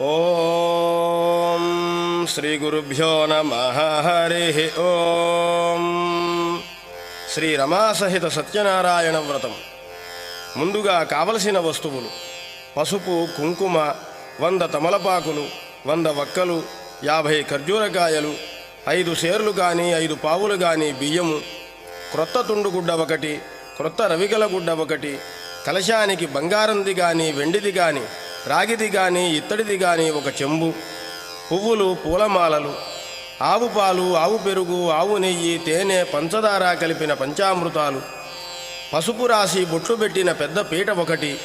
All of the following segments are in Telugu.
ఓం శ్రీ గురుభ్యో నమ హరి ఓం శ్రీ రమాసహిత సత్యనారాయణ వ్రతం. ముందుగా కావలసిన వస్తువులు పసుపు కుంకుమ వంద తమలపాకులు వంద వక్కలు యాభై ఖర్జూరకాయలు ఐదు సేర్లు కానీ ఐదు పావులు కానీ బియ్యము క్రొత్త తుండుగుడ్డ ఒకటి క్రొత్త రవికల గుడ్డ ఒకటి కలశానికి బంగారంది కానీ వెండిది కానీ రాగిది కానీ ఇత్తడిది కానీ ఒక చెంబు. పువ్వులు పూలమాలలు ఆవు పాలు ఆవు పెరుగు ఆవు నెయ్యి తేనె పంచదార కలిపిన పంచామృతాలు. పసుపు రాసి బొట్లు పెట్టిన పెద్ద పీట ఒకటి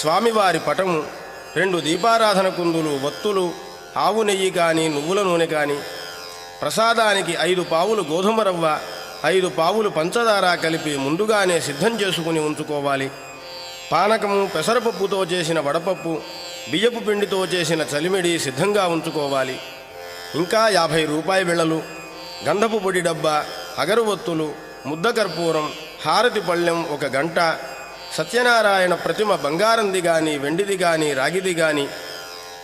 స్వామివారి పటము రెండు దీపారాధన కుందులు వత్తులు ఆవు నెయ్యి కానీ నువ్వుల నూనె కానీ ప్రసాదానికి ఐదు పావులు గోధుమ రవ్వ ఐదు పావులు పంచదార కలిపి ముందుగానే సిద్ధం చేసుకుని ఉంచుకోవాలి. పానకము పెసరపప్పుతో చేసిన వడపప్పు బియ్యపు పిండితో చేసిన చలిమిడి సిద్ధంగా ఉంచుకోవాలి. ఇంకా యాభై రూపాయి బిళ్ళలు గంధపు పొడి డబ్బా అగరువత్తులు ముద్దకర్పూరం హారతి పళ్ళెం ఒక గంట సత్యనారాయణ ప్రతిమ బంగారంది గాని వెండిది గాని రాగిది గాని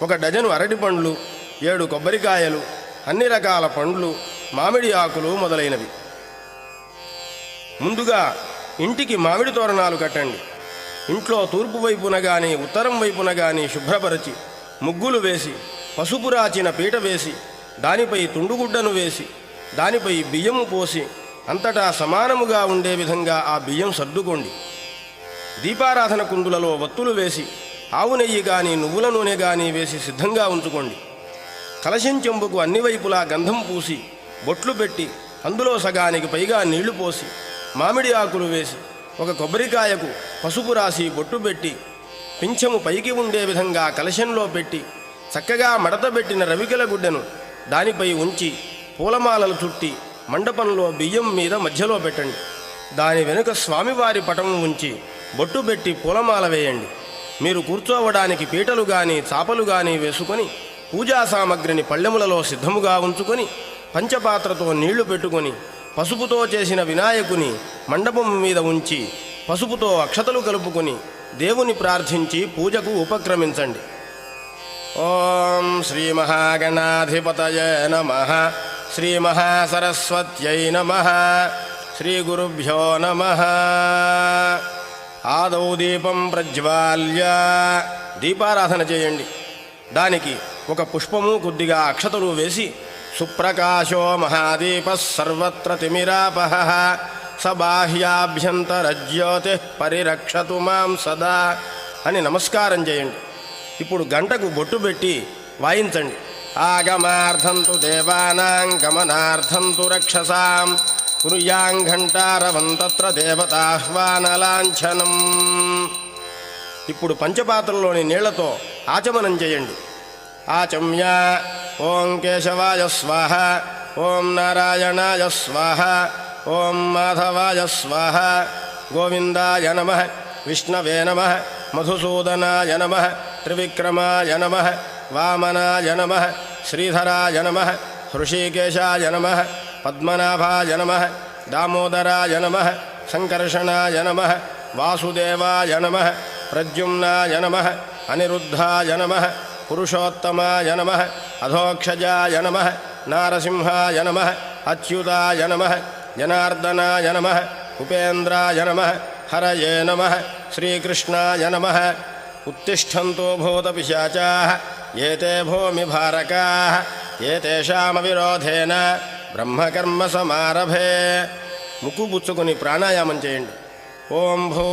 ఒక డజను అరటి పండ్లు ఏడు కొబ్బరికాయలు అన్ని రకాల పండ్లు మామిడి ఆకులు మొదలైనవి. ముందుగా ఇంటికి మామిడి తోరణాలు కట్టండి. ఇంట్లో తూర్పు వైపున కానీ ఉత్తరం వైపున కానీ శుభ్రపరచి ముగ్గులు వేసి పసుపు రాచిన పీట వేసి దానిపై తుండుగుడ్డను వేసి దానిపై బియ్యము పోసి అంతటా సమానముగా ఉండే విధంగా ఆ బియ్యం సర్దుకోండి. దీపారాధన కుందులలో వత్తులు వేసి ఆవు నెయ్యి కానీ నువ్వుల నూనె కానీ వేసి సిద్ధంగా ఉంచుకోండి. కలశం చెంబుకు అన్ని వైపులా గంధం పూసి బొట్లు పెట్టి అందులో సగానికి పైగా నీళ్ళు పోసి మామిడి ఆకులు వేసి ఒక కొబ్బరికాయకు పసుపు రాసి బొట్టు పెట్టి పింఛము పైకి ఉండే విధంగా కలశంలో పెట్టి చక్కగా మడతబెట్టిన రవికల గుడ్డను దానిపై ఉంచి పూలమాలలు చుట్టి మండపంలో బియ్యం మీద మధ్యలో పెట్టండి. దాని వెనుక స్వామివారి పటం ఉంచి బొట్టు పెట్టి పూలమాల వేయండి. మీరు కూర్చోవడానికి పీటలు కానీ చాపలు కానీ వేసుకొని పూజా సామగ్రిని పళ్ళెములలో సిద్ధముగా ఉంచుకొని పంచపాత్రతో నీళ్ళు పెట్టుకొని పసుపుతో చేసిన వినాయకుని మండపం మీద ఉంచి పసుపుతో అక్షతలు కలుపుకొని దేవుని ప్రార్థించి పూజకు ఉపక్రమించండి. ఓం శ్రీ మహాగణాధిపతయ నమ. శ్రీ మహాసరస్వత్యై నమ. శ్రీ గురుభ్యో నమ. ఆదౌ దీపం ప్రజ్వాల్య. దీపారాధన చేయండి. దానికి ఒక పుష్పము కొద్దిగా అక్షతలు వేసి సుప్రకాశో మహాదీప సర్వత్ర తిమిరాపహ స బాహ్యాభ్యంతరజ్యోతి పరిరక్షతు మాం సదా అని నమస్కారం చేయండి. ఇప్పుడు గంటకు బొట్టు పెట్టి వాయించండి. ఆగమార్థంతు దేవానాం గమనార్థంతు రక్షసాం। కురుయాం ఘంటారవం తత్ర దేవతాహ్వానలాంఛనం। ఇప్పుడు పంచపాత్రలోని నీళ్ళతో ఆచమనం చేయండి. ఆచమ్య ఓం కేశవాయ స్వాహ ఓం నారాయణాయ స్వాహ ఓం మాధవాయ స్వాహ గోవిందాయ నమ విష్ణవే నమ మధుసూదనాయ నమ త్రివిక్రమాయ నమ వామనాయ నమ శ్రీధరాయ నమ హృషీకేశాయ నమ పద్మనాభాయ నమ దామోదరాయ నమ సంకర్షణాయ నమ వాసుదేవాయ నమ ప్రద్యుమ్నాయ నమ అనిరుద్ధాయ నమ పురుషోత్తమాయ నమ అధోక్షజాయ నమ నారసింహాయ నమ అచ్యుతాయ నమ జనార్దనాయ నమ ఉపేంద్రాయ నమ హరయే నమ శ్రీకృష్ణాయ నమ. ఉత్తిష్టంతో భూతపిశాచా ఏతే భూమిభారకా ఏతేషామవిరోధేన బ్రహ్మకర్మ సమారభే. ముక్కు పుచ్చుకుని ప్రాణాయామం చేయండి. ఓం భూ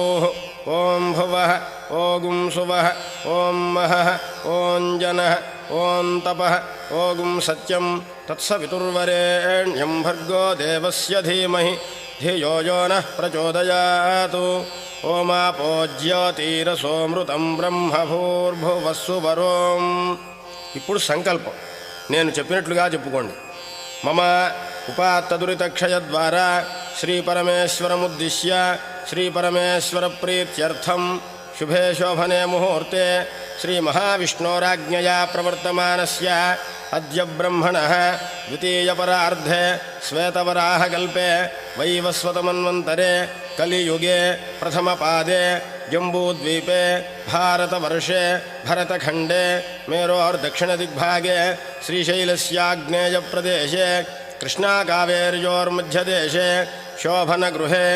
ఓం భువ ఓ శువ ఓం మహ ఓం జన. ఓం తప ఓగుం సత్యం తత్సవితుర్వరేణ్యం భర్గో దేవస్య ధీమహి ధియో యో నః ప్రచోదయాతు ఓమాపోజ్యోతిరసోమృతం బ్రహ్మభూర్భువస్సు వరోం ఇప్పుడు సంకల్పం. నేను చెప్పినట్లుగా చెప్పుకోండి. మమ ఉపాత్తదురితక్షయ ద్వారా శ్రీపరమేశ్వరముద్దిశ్య శ్రీపరమేశ్వరప్రీత్యర్థం शुभे शोभने मुहूर्ते श्रीमहाविष्णोराज्ञया प्रवर्तमानस्य। अद्य ब्रह्मणः द्वितीयपरार्धे श्वेतवराहकल्पे वैवस्वतमन्वन्तरे, कलियुगे, प्रथमपादे, जम्बूद्वीपे, भारतवर्षे, भरतखण्डे, मेरोर्दक्षिणदिग्भागे, श्रीशैलस्याग्नेयप्रदेशे, कृष्णाकावेर्योर्मध्यदेशे, शोभनगृहे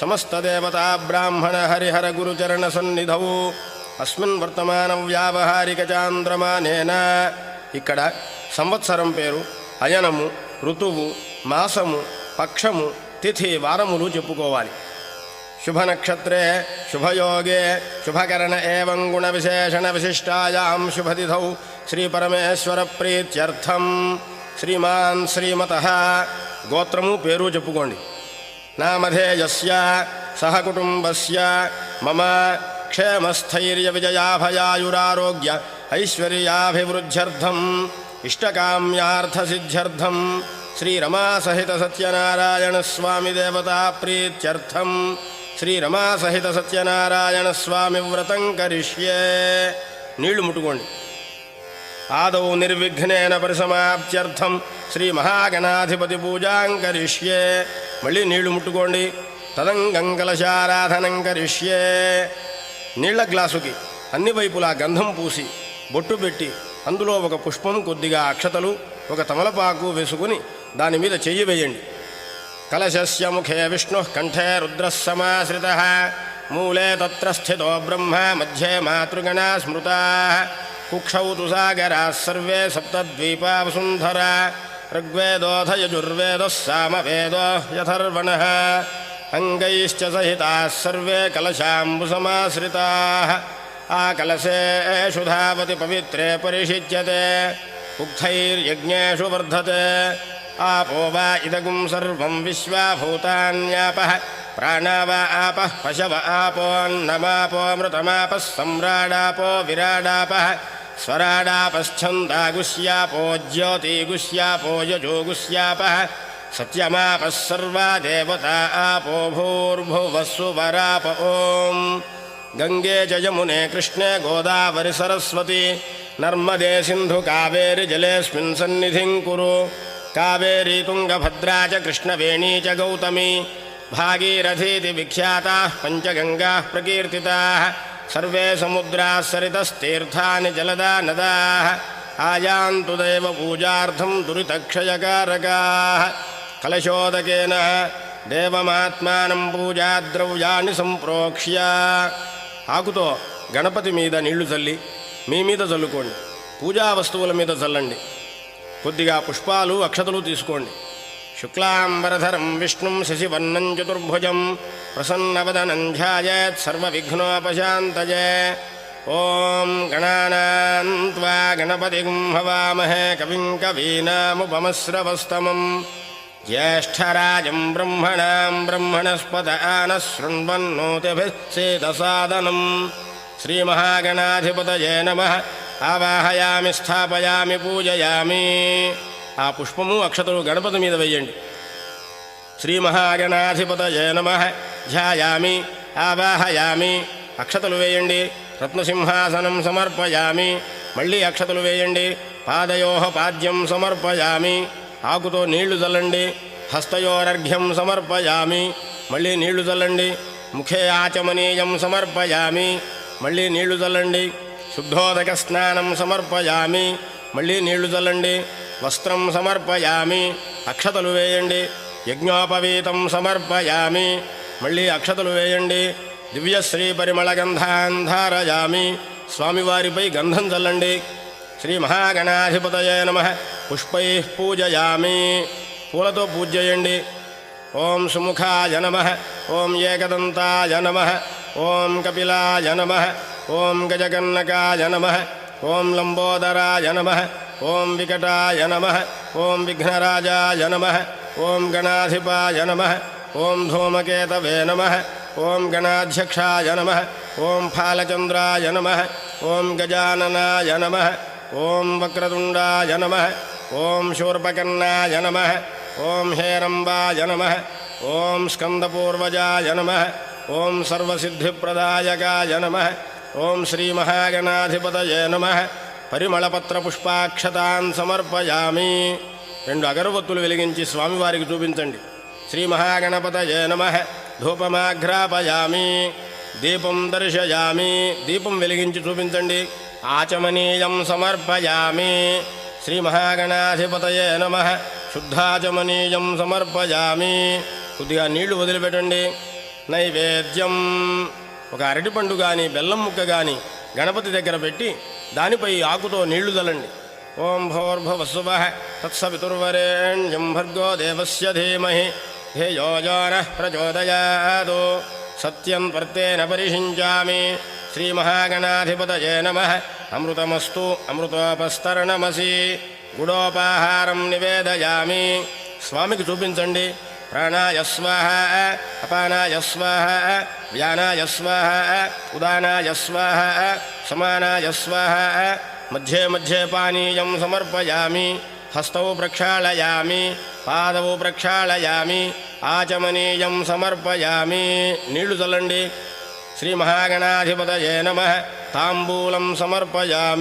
समस्तदेवताब्राह्मणहरिहरगुरुचरणसन्निधौ అస్మిన్ వర్తమాన వ్యావహారిక చాంద్రమానేన ఇక్కడ సంవత్సరం పేరు అయనము ఋతువు మాసము పక్షము తిథి వారములు చెప్పుకోవాలి శుభనక్షత్రే శుభయోగే శుభకరణ ఏవం గుణ విశేషణ విశిష్టాయాం శుభతిథౌ శ్రీపరమేశ్వర ప్రీత్యర్థం శ్రీమాన్ శ్రీమత గోత్రము పేరు చెప్పుకోండి నామధేయస్య సహకుటుంబస్య మమ క్షేమస్థైర్య విజయాభయాయురారోగ్య ఐశ్వర్యాభివృద్ధ్యర్థం ఇష్టకామ్యార్థసిద్ధ్యర్థం శ్రీరమాసహిత సత్యనారాయణ స్వామి దేవతా ప్రీత్యర్థం శ్రీరమాసహిత సత్యనారాయణ స్వామి వ్రతం కరిష్యే నీళ్ళు ముట్టుకోండి. ఆదౌ నిర్విఘ్నేన పరిసమాప్త్యర్థం శ్రీ మహాగణాధిపతి పూజాం కరిష్యే। మళ్ళీ నీళ్ళు ముట్టుకోండి. తదంగం కలశారాధనం కరిష్యే. నీళ్ళ గ్లాసుకి అన్ని వైపులా గంధం పూసి బొట్టు పెట్టి అందులో ఒక పుష్పం కొద్దిగా అక్షతలు ఒక తమలపాకు వేసుకుని దాని మీద చెయ్యి వేయండి. కలశస్య ముఖే విష్ణు కంఠే రుద్రసమాశ్రిత మూలే తత్ర స్థితో బ్రహ్మ మధ్యే మాతృగణా స్మృతా. కుక్షౌ తు సాగరా సర్వే సప్తద్వీపా వసుంధరా ऋग्वेदोऽथ यजुर्वेदः सामवेदो यथर्वणः। अङ्गैश्च सहिताः सर्वे कलशाम्बुसमाश्रिताः। आकलशे एषु धावति पवित्रे परिषिच्यते। उक्तैर्यज्ञेषु वर्धते। आपो वा इदगुं सर्वं विश्वाभूतान्यापः प्राणा वा आपः पशव आपोऽन्नमापोमृतमापः सम्राडापो विराडापः। स्वराडापश्छन्दागुष्यापो ज्योतिगुष्यापो यजोगुष्यापः सत्यमापः सर्वा देवता आपो भूर्भुवस्सुवराप ॐ गङ्गे च यमुने कृष्णे गोदावरि सरस्वती नर्मदे सिन्धु कावेरि जलेऽस्मिन् सन्निधिं कुरु। कावेरी तुङ्गभद्रा च कृष्णवेणी च गौतमी। भागीरथीति विख्याताः पञ्चगङ्गाः प्रकीर्तिताः सर्वे समुद्राः सरितस्तीर्थानि जलदा नदाः आयान्तु देवपूजार्थं दुरितक्षयकारकाः कलशोदकेन దేవమాత్మానం పూజాద్రవ్యాన్ని సంప్రోక్ష్య ఆకుతో గణపతి మీద నీళ్లు చల్లి మీ మీద చల్లుకోండి పూజా వస్తువుల మీద చల్లండి కొద్దిగా పుష్పాలు అక్షతలు తీసుకోండి शुक्लाम्बरधरं विष्णुं शशिवर्णं चतुर्भुजं प्रसन्नवदनं ध्यायेत् सर्वविघ्नोपशान्तये ॐ गणानां त्वा गणपतिं हवामहे कविं कवीनामुपमस्रवस्तमं ज्येष्ठराजं ब्रह्मणां ब्रह्मणस्पद आनः शृण्वन्नोतिभिश्चेदसादनम् श्रीमहागणाधिपतये नमः आवाहयामि स्थापयामि पूजयामि ఆ పుష్పము అక్షతలు గణపతి మీద వేయండి. వెయ్యండి శ్రీమహాగణాధిపతయే నమ. ధ్యాయామి ఆవాహయామి అక్షతలు వేయండి. రత్నసింహాసనం సమర్పయామి మళ్ళీ అక్షతలు వేయండి. పాదయోహ పాద్యం సమర్పయామి ఆకుతో నీళ్ళు చల్లండి హస్తయోరర్ఘ్యం సమర్పయామి మళ్ళీ నీళ్ళు చల్లండి ముఖే ఆచమనీయం సమర్పయామి మళ్ళీ నీళ్ళు చల్లండి శుద్ధోదక స్నానం సమర్పయామి మళ్ళీ నీళ్ళు చల్లండి వస్త్రం సమర్పయామి అక్షతలు వేయండి. యజ్ఞోపవీతం సమర్పయామి మళ్ళీ అక్షతలు వేయండి. దివ్యశ్రీ పరిమళ గంధాంధారయామి స్వామివారిపై గంధం చల్లండి. శ్రీ మహాగణాధిపతయ నమ. పుష్పై పూజయామి. పూలతో పూజ చేయండి. ఓం సుముఖాయ నమ. ఓం ఏకదంతాయ నమ. ఓం కపిలాయ నమ. ఓం గజగన్నకాయ నమ. ఓం లంబోదరాయ నమ. ఓం వికటాయ నమ ఓం విఘ్నరాజాయ నమ ఓం గణాధిపాయ నమ ఓం ధూమకేతవే నమ ఓం గణాధ్యక్షాయ నమ ఓం ఫాలచంద్రాయ నమ ఓం గజాననాయ నమ ఓం వక్రతుండాయ నమ ఓం శూర్పకర్ణాయ నమ ఓం హేరంబాయ నమ ఓం స్కందపూర్వజాయ నమ ఓం సర్వసిద్ధిప్రదాయకాయ నమ ఓం శ్రీమహాగణాధిపతయే నమ పరిమళపత్ర పుష్పాక్షతాన్ సమర్పయామి. రెండు అగరబత్తులు వెలిగించి స్వామివారికి చూపించండి. శ్రీ మహాగణపతయే నమ. ధూపమాఘ్రాపయామి. దీపం దర్శయామి. దీపం వెలిగించి చూపించండి. ఆచమనీయం సమర్పయామి. శ్రీ మహాగణాధిపతయే నమ. శుద్ధాచమనీయం సమర్పయామి. కొద్దిగా నీళ్ళు వదిలిపెట్టండి. నైవేద్యం. ఒక అరటిపండు కానీ బెల్లం ముక్క కానీ గణపతి దగ్గర పెట్టి దానిపై ఆకుతో నీళ్ళు చల్లండి ఓం భోర్భవస్వ తత్సవితుర్వరేణ్యం భర్గో దేవస్య ధీమహి. ధేయోజాన ప్రచోదయాదు సత్యం వర్తేన పరిషించామి శ్రీమహాగణాధిపతయే నమ. అమృతమస్తు అమృతోపస్తరణమసి. గుడోపాహారం నివేదయామి. స్వామికి చూపించండి. ప్రాణాయస్వాహ అపానాయస్వాహ వ్యానాయస్వాహ ఉదానాయస్వాహ సమానాయస్వాహ మధ్యే మధ్యే పానీయం సమర్పయామి హస్తౌ ప్రక్షాళయామి పాదవు ప్రక్షాళయామి ఆచమనీయం సమర్పయామి. నీళ్ళు చల్లండి. శ్రీ మహాగణాధిపతయే నమ. తాంబూలం సమర్పయామి.